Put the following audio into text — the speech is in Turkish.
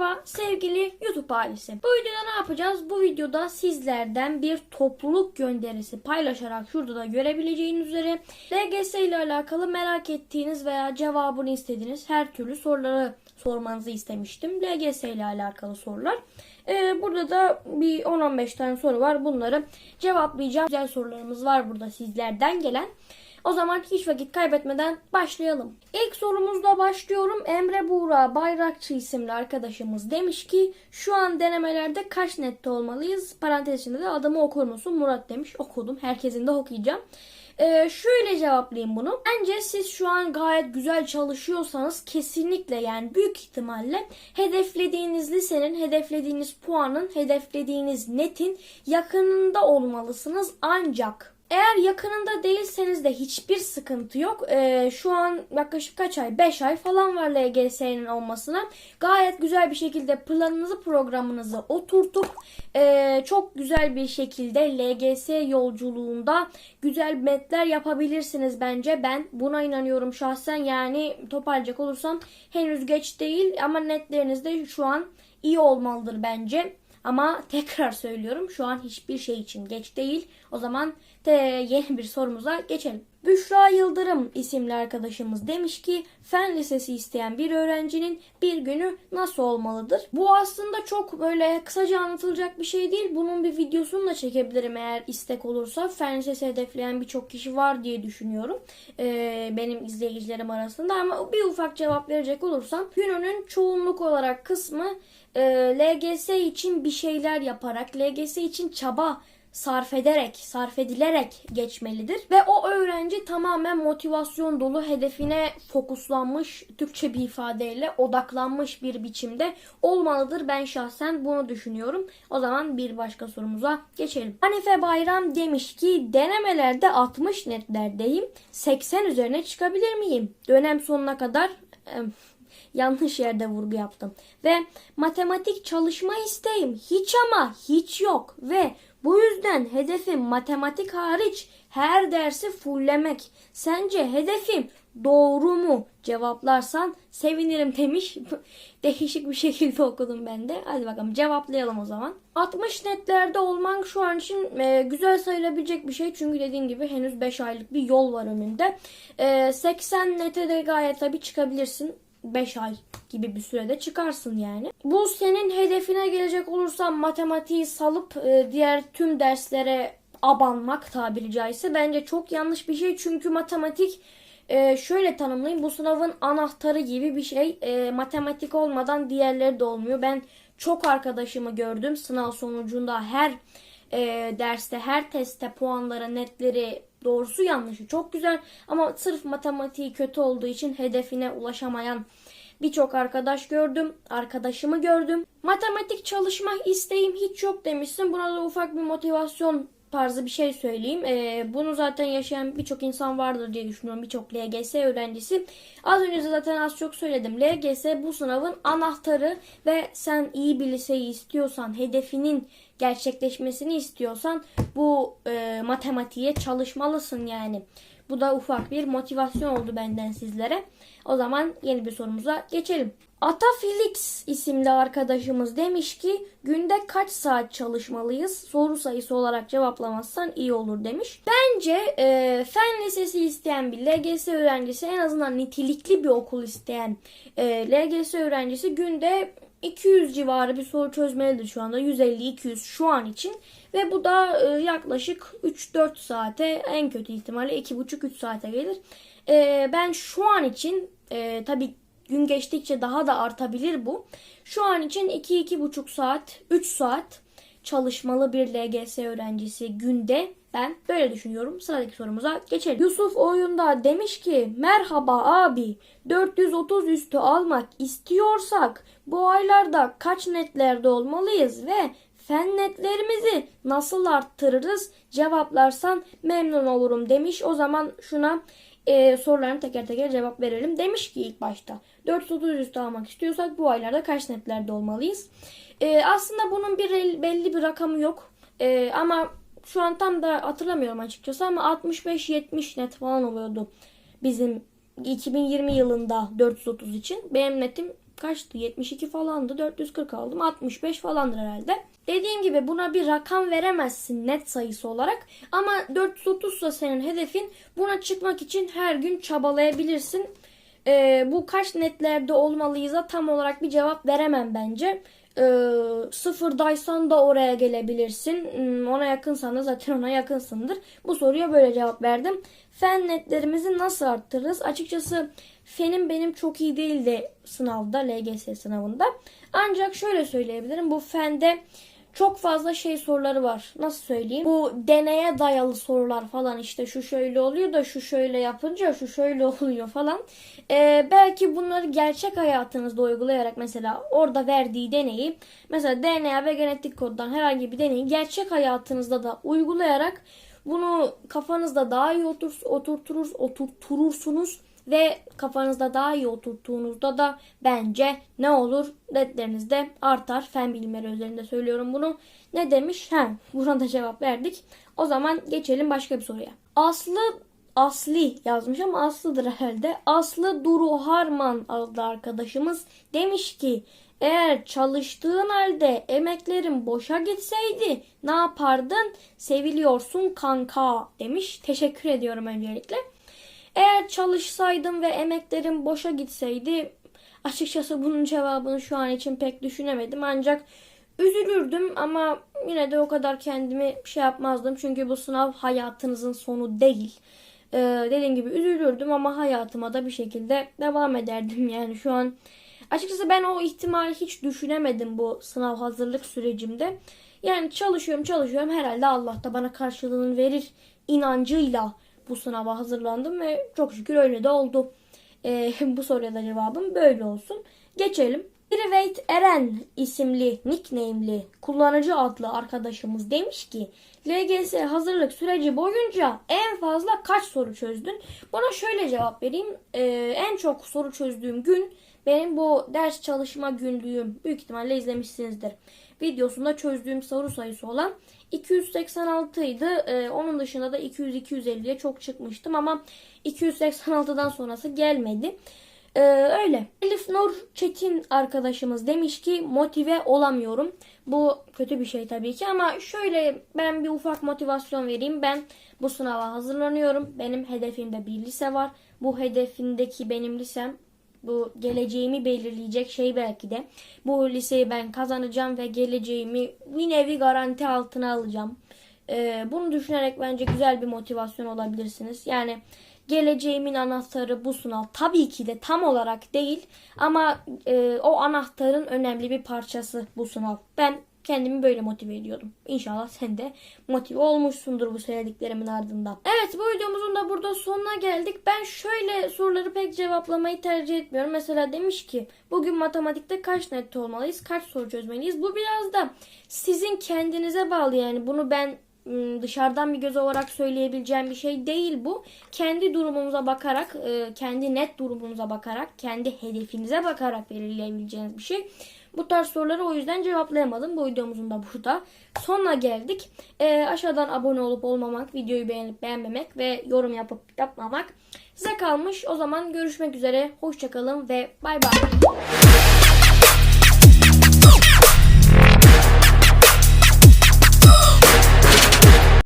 Merhaba sevgili YouTube ailesi. Bu videoda ne yapacağız? Bu videoda sizlerden bir topluluk gönderisi paylaşarak şurada da görebileceğiniz üzere LGS ile alakalı merak ettiğiniz veya cevabını istediğiniz her türlü soruları sormanızı istemiştim. LGS ile alakalı sorular. Ee, burada da bir 10-15 tane soru var. Bunları cevaplayacağım. Güzel sorularımız var burada sizlerden gelen. O zaman hiç vakit kaybetmeden başlayalım. İlk sorumuzla başlıyorum. Emre Buğra Bayrakçı isimli arkadaşımız demiş ki şu an denemelerde kaç nette olmalıyız? Parantez içinde de adımı okur musun? Murat demiş. Okudum. Herkesin de okuyacağım. Ee, şöyle cevaplayayım bunu. Bence siz şu an gayet güzel çalışıyorsanız kesinlikle yani büyük ihtimalle hedeflediğiniz lisenin, hedeflediğiniz puanın, hedeflediğiniz netin yakınında olmalısınız. Ancak eğer yakınında değilseniz de hiçbir sıkıntı yok. Ee, şu an yaklaşık kaç ay? 5 ay falan var LGS'nin olmasına. Gayet güzel bir şekilde planınızı programınızı oturtup e, çok güzel bir şekilde LGS yolculuğunda güzel metler yapabilirsiniz bence. Ben buna inanıyorum şahsen. Yani toparlayacak olursam henüz geç değil ama netleriniz de şu an iyi olmalıdır bence. Ama tekrar söylüyorum şu an hiçbir şey için geç değil. O zaman te yeni bir sorumuza geçelim. Büşra Yıldırım isimli arkadaşımız demiş ki fen lisesi isteyen bir öğrencinin bir günü nasıl olmalıdır? Bu aslında çok böyle kısaca anlatılacak bir şey değil. Bunun bir videosunu da çekebilirim eğer istek olursa. Fen lisesi hedefleyen birçok kişi var diye düşünüyorum. Ee, benim izleyicilerim arasında ama bir ufak cevap verecek olursam gününün çoğunluk olarak kısmı e, LGS için bir şeyler yaparak, LGS için çaba sarf ederek, sarf edilerek geçmelidir. Ve o öğrenci tamamen motivasyon dolu hedefine fokuslanmış, Türkçe bir ifadeyle odaklanmış bir biçimde olmalıdır. Ben şahsen bunu düşünüyorum. O zaman bir başka sorumuza geçelim. Hanife Bayram demiş ki denemelerde 60 netlerdeyim. 80 üzerine çıkabilir miyim? Dönem sonuna kadar yanlış yerde vurgu yaptım. Ve matematik çalışma isteğim hiç ama hiç yok ve bu yüzden hedefim matematik hariç her dersi fulllemek. Sence hedefim doğru mu? Cevaplarsan sevinirim demiş. Değişik bir şekilde okudum ben de. Hadi bakalım cevaplayalım o zaman. 60 netlerde olman şu an için e, güzel sayılabilecek bir şey. Çünkü dediğim gibi henüz 5 aylık bir yol var önünde. E, 80 nete de gayet tabii çıkabilirsin. 5 ay gibi bir sürede çıkarsın yani. Bu senin hedefine gelecek olursa matematiği salıp e, diğer tüm derslere abanmak tabiri caizse bence çok yanlış bir şey. Çünkü matematik e, şöyle tanımlayayım bu sınavın anahtarı gibi bir şey. E, matematik olmadan diğerleri de olmuyor. Ben çok arkadaşımı gördüm sınav sonucunda her e, derste her testte puanları netleri doğrusu yanlışı çok güzel ama sırf matematiği kötü olduğu için hedefine ulaşamayan birçok arkadaş gördüm. Arkadaşımı gördüm. Matematik çalışma isteğim hiç yok demişsin. Buna da ufak bir motivasyon tarzı bir şey söyleyeyim. Ee, bunu zaten yaşayan birçok insan vardır diye düşünüyorum. Birçok LGS öğrencisi. Az önce zaten az çok söyledim. LGS bu sınavın anahtarı ve sen iyi bir liseyi istiyorsan, hedefinin gerçekleşmesini istiyorsan bu e, matematiğe çalışmalısın yani. Bu da ufak bir motivasyon oldu benden sizlere. O zaman yeni bir sorumuza geçelim. Ata Felix isimli arkadaşımız demiş ki günde kaç saat çalışmalıyız? Soru sayısı olarak cevaplamazsan iyi olur demiş. Bence e, fen lisesi isteyen bir LGS öğrencisi en azından nitelikli bir okul isteyen e, LGS öğrencisi günde 200 civarı bir soru çözmelidir şu anda. 150-200 şu an için. Ve bu da e, yaklaşık 3-4 saate en kötü ihtimalle 2,5-3 saate gelir. E, ben şu an için e, tabii gün geçtikçe daha da artabilir bu. Şu an için 2-2,5 saat, 3 saat çalışmalı bir LGS öğrencisi günde ben böyle düşünüyorum. Sıradaki sorumuza geçelim. Yusuf oyunda demiş ki merhaba abi 430 üstü almak istiyorsak bu aylarda kaç netlerde olmalıyız ve fen netlerimizi nasıl arttırırız cevaplarsan memnun olurum demiş. O zaman şuna e, sorularını teker teker cevap verelim. Demiş ki ilk başta 430 üstü almak istiyorsak bu aylarda kaç netlerde olmalıyız? E, aslında bunun bir belli bir rakamı yok. E, ama şu an tam da hatırlamıyorum açıkçası ama 65-70 net falan oluyordu bizim 2020 yılında 430 için. Benim netim kaçtı? 72 falandı. 440 aldım. 65 falandır herhalde. Dediğim gibi buna bir rakam veremezsin net sayısı olarak. Ama 430 da senin hedefin. Buna çıkmak için her gün çabalayabilirsin. Ee, bu kaç netlerde olmalıyız da tam olarak bir cevap veremem bence. Ee, sıfırdaysan da oraya gelebilirsin. Hmm, Ona yakınsan da zaten ona yakınsındır. Bu soruya böyle cevap verdim. Fen netlerimizi nasıl arttırırız? Açıkçası fenim benim çok iyi değildi sınavda, LGS sınavında. Ancak şöyle söyleyebilirim. Bu fende çok fazla şey soruları var. Nasıl söyleyeyim? Bu deneye dayalı sorular falan işte şu şöyle oluyor da şu şöyle yapınca şu şöyle oluyor falan. Ee, belki bunları gerçek hayatınızda uygulayarak mesela orada verdiği deneyi mesela DNA ve genetik koddan herhangi bir deneyi gerçek hayatınızda da uygulayarak bunu kafanızda daha iyi otur, oturturuz, oturturursunuz ve kafanızda daha iyi oturttuğunuzda da bence ne olur netleriniz de artar. Fen bilimleri üzerinde söylüyorum bunu. Ne demiş? Ha, buna da cevap verdik. O zaman geçelim başka bir soruya. Aslı Asli yazmış ama Aslı'dır herhalde. Aslı Duru Harman adlı arkadaşımız demiş ki eğer çalıştığın halde emeklerin boşa gitseydi ne yapardın? Seviliyorsun kanka demiş. Teşekkür ediyorum öncelikle. Eğer çalışsaydım ve emeklerim boşa gitseydi açıkçası bunun cevabını şu an için pek düşünemedim. Ancak üzülürdüm ama yine de o kadar kendimi şey yapmazdım. Çünkü bu sınav hayatınızın sonu değil. Ee, dediğim gibi üzülürdüm ama hayatıma da bir şekilde devam ederdim. Yani şu an açıkçası ben o ihtimali hiç düşünemedim bu sınav hazırlık sürecimde. Yani çalışıyorum çalışıyorum herhalde Allah da bana karşılığını verir inancıyla bu sınava hazırlandım ve çok şükür öyle de oldu. Ee, bu soruya da cevabım böyle olsun. Geçelim. Private Eren isimli nickname'li kullanıcı adlı arkadaşımız demiş ki LGS hazırlık süreci boyunca en fazla kaç soru çözdün? Buna şöyle cevap vereyim. Ee, en çok soru çözdüğüm gün benim bu ders çalışma günlüğüm. Büyük ihtimalle izlemişsinizdir. Videosunda çözdüğüm soru sayısı olan 286 idi. Ee, onun dışında da 200-250'ye çok çıkmıştım ama 286'dan sonrası gelmedi. Ee, öyle. Elif Çetin arkadaşımız demiş ki motive olamıyorum. Bu kötü bir şey tabii ki ama şöyle ben bir ufak motivasyon vereyim. Ben bu sınava hazırlanıyorum. Benim hedefimde bir lise var. Bu hedefindeki benim lisem bu geleceğimi belirleyecek şey belki de. Bu liseyi ben kazanacağım ve geleceğimi bir nevi garanti altına alacağım. Ee, bunu düşünerek bence güzel bir motivasyon olabilirsiniz. Yani geleceğimin anahtarı bu sınav. Tabii ki de tam olarak değil ama e, o anahtarın önemli bir parçası bu sınav. Ben kendimi böyle motive ediyordum. İnşallah sen de motive olmuşsundur bu söylediklerimin ardından. Evet bu videomuzun da burada sonuna geldik. Ben şöyle soruları pek cevaplamayı tercih etmiyorum. Mesela demiş ki bugün matematikte kaç net olmalıyız? Kaç soru çözmeliyiz? Bu biraz da sizin kendinize bağlı yani. Bunu ben dışarıdan bir göz olarak söyleyebileceğim bir şey değil bu. Kendi durumumuza bakarak, e, kendi net durumumuza bakarak, kendi hedefinize bakarak belirleyebileceğiniz bir şey. Bu tarz soruları o yüzden cevaplayamadım. Bu videomuzun da burada sonuna geldik. E, aşağıdan abone olup olmamak, videoyu beğenip beğenmemek ve yorum yapıp yapmamak size kalmış. O zaman görüşmek üzere. Hoşçakalın ve bay bay.